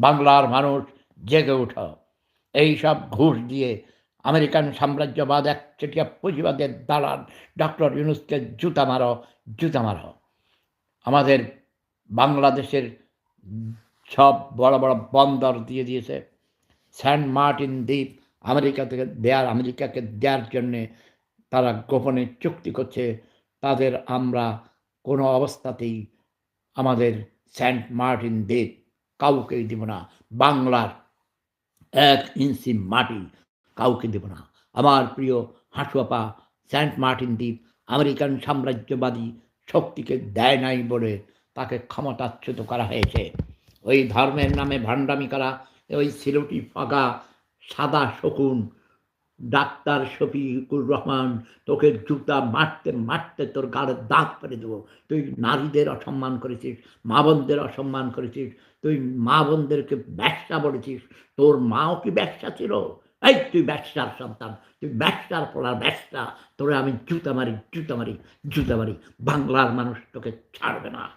বাংলার মানুষ জেগে উঠো এই সব ঘুষ দিয়ে আমেরিকান সাম্রাজ্যবাদ একচেটিয়া পুঁজিবাদের দালাল ডক্টর ইউনুসকে জুতা মারো জুতা মারো। আমাদের বাংলাদেশের সব বড় বড় বন্দর দিয়ে দিয়েছে। স্যান্ট মার্টিন দ্বীপ আমেরিকা থেকে দেয়ার, আমেরিকাকে দেওয়ার জন্যে তারা গোপনে চুক্তি করছে। তাদের আমরা কোনো অবস্থাতেই আমাদের স্যান্ট মার্টিন দ্বীপ কাউকেই দেব না। বাংলার এক ইঞ্চি মাটি কাউকে দেব না। আমার প্রিয় হাঁসুয়াপা সেন্ট মার্টিন দ্বীপ আমেরিকান সাম্রাজ্যবাদী শক্তিকে দেয় নাই বলে তাকে ক্ষমতাচ্যুত করা হয়েছে। ওই ধর্মের নামে ভাণ্ডামি করা, ওই সিলোটি ফাঁকা, সাদা শকুন ডাক্তার শফিকুর রহমান, তোকে জুতা মারতে মারতে তোর গাড়ে দাঁত পেরে দেবো। তুই নারীদের অসম্মান করেছিস, মা বোনদের অসম্মান করেছিস, তুই মা বোনদেরকে ব্যবসা বলেছিস, তোর মাও কি ব্যবসা ছিল? এই তুই ব্যবসার সন্তান, তুই ব্যবসার পড়ার ব্যবসা, তোরে আমি জুতা মারি জুতা মারি জুতা মারি। বাংলার মানুষ তোকে ছাড়বে না।